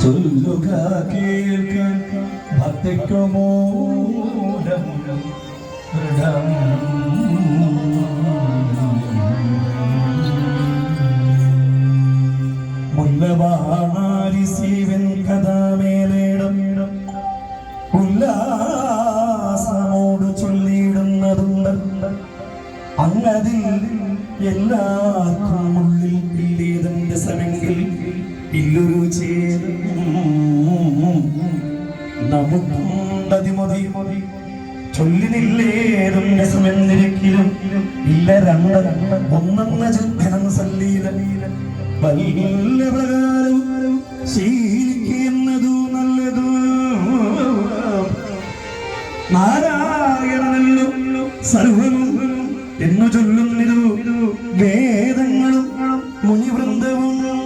ചൊല്ലുക കേൾക്കാൻ ഭക്തിക്കു മൂലം ദൃഢം. ഇല്ല ഒന്നെന്ന സല്ലീല. നല്ലതു. എന്നു ചൊല്ലുന്നിരു വേദങ്ങളും മുനിവൃന്ദവും.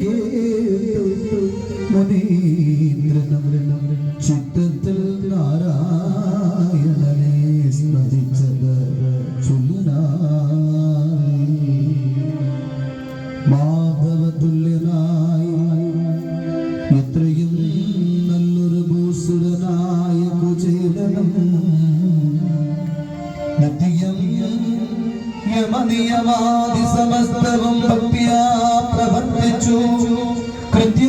കേട്ടു മുനീന്ദ്രനം ചിത്തത്തിൽ നാരായണനെ സ്മരിച്ചത് മാധവതുല്യനായി എത്രയും നല്ലൊരു ഭൂസുരനായ കുചേലനം. നിത്യം യമനിയമാതി സമസ്തവും ഭക്തിയാ പ്രവർത്തിച്ചു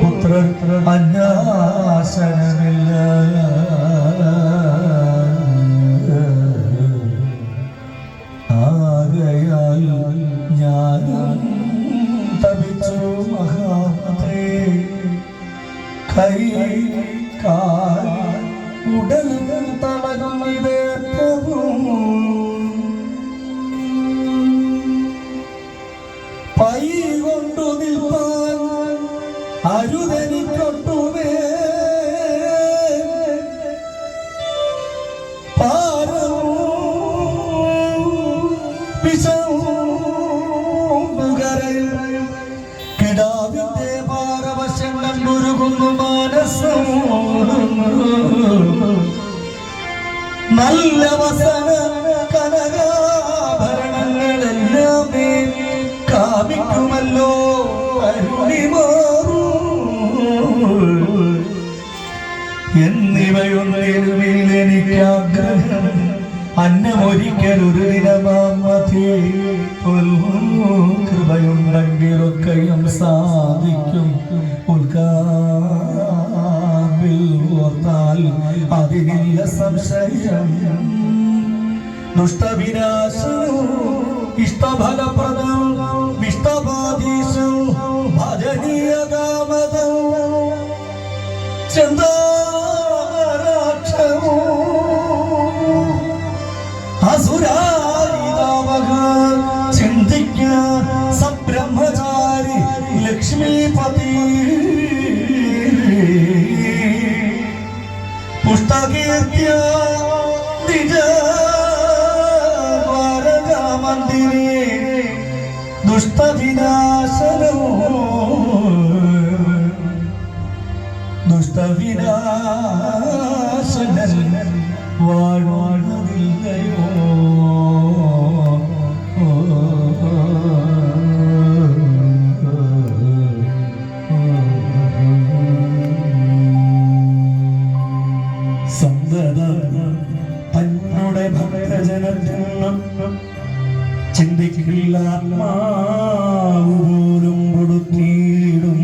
പുത്രൻ അന്യാസനമില്ല. കിടാവിന്റെ പാരവശങ്ങൾ കണ്ടുരുകുന്നു മാനസം നല്ല വസന കനകാഭരണങ്ങളെല്ലാം കാമിക്കുമല്ലോ അരുണിമാറൂ എന്നിവയൊന്നിലുമില്ല എനിക്ക് ആഗ്രഹം അന്നമൊരിക്കൽ ഒരു ദിനമാമതേ കൃപയുണ്ടെങ്കിലൊക്കെയും സാധിക്കും. ഉൽക്കാമ്പിൽ ഓർത്താൽ അതിനില്ല സംശയം. ദുഷ്ടവിനാശവും ഇഷ്ടഫലപ്രദം വിഷ്ടപാദീശം ഭജനീയ കാമതം പുഷ്ടകീർത്തിയ നിജ മന്ദിരേ ദുഷ്ടവിനാശനമോ ദുഷ്ടവിനാശനൻ വാഴ്വാഴ്ന്നതില്ലയോ സന്തതം തന്നുടെ ഭക്തജനത്തിനും ചിന്തിക്കില്ല ആത്മാവ് പോലും കൊടുത്തിടും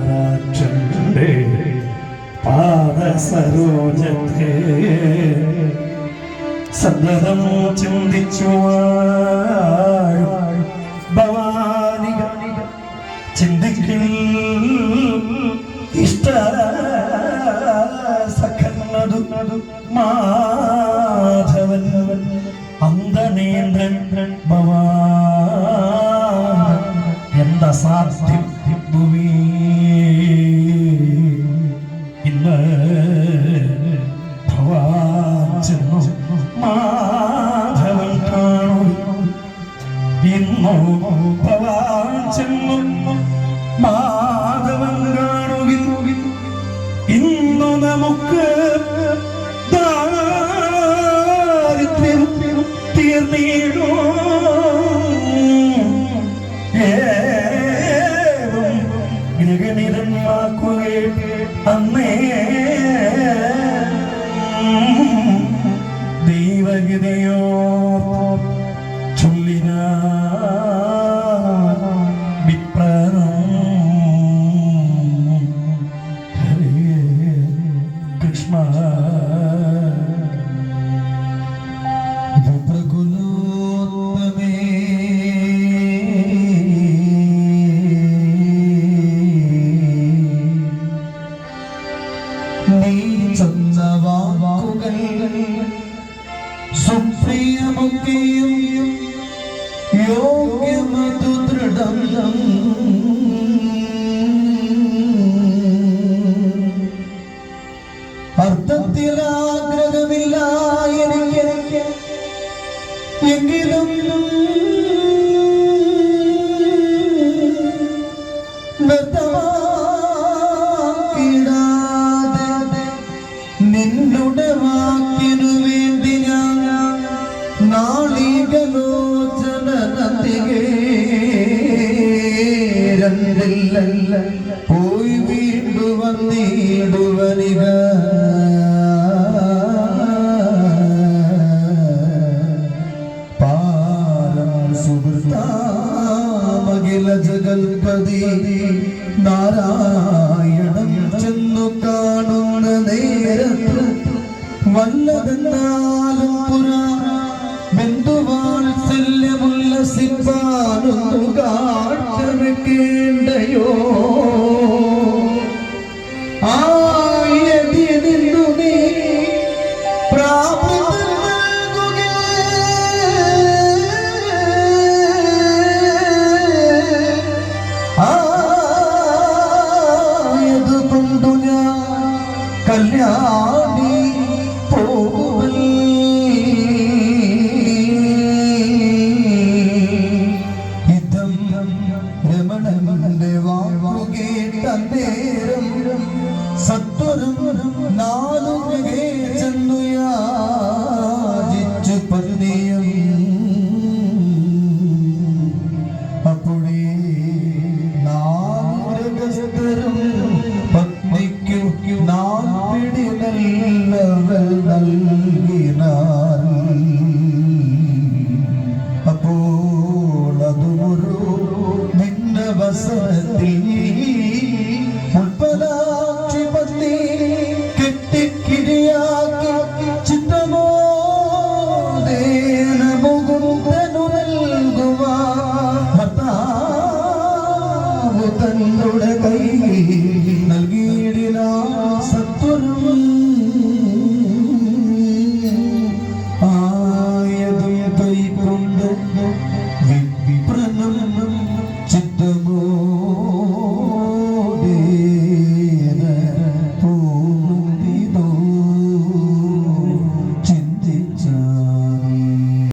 ചിന്താമരാക്ഷന്റെ പാദസരോജത്തെ സന്തതം ചിന്തിച്ചു തീർന്നീടോ യോഗ്യമതു ദൃഢം. അർത്ഥത്തിൽ ആഗ്രഹമില്ല എനിക്ക് എങ്കിലും നിന്നുടെ വാക്കിനു പോയി വീണ്ടും വന്നിടുവനിക. പാലം സുഹൃത്താമകില ജഗൽപതി നാരായണം ചെന്നു കാണുന്ന നേരത്ത് വല്ലതെന്നാൽ 나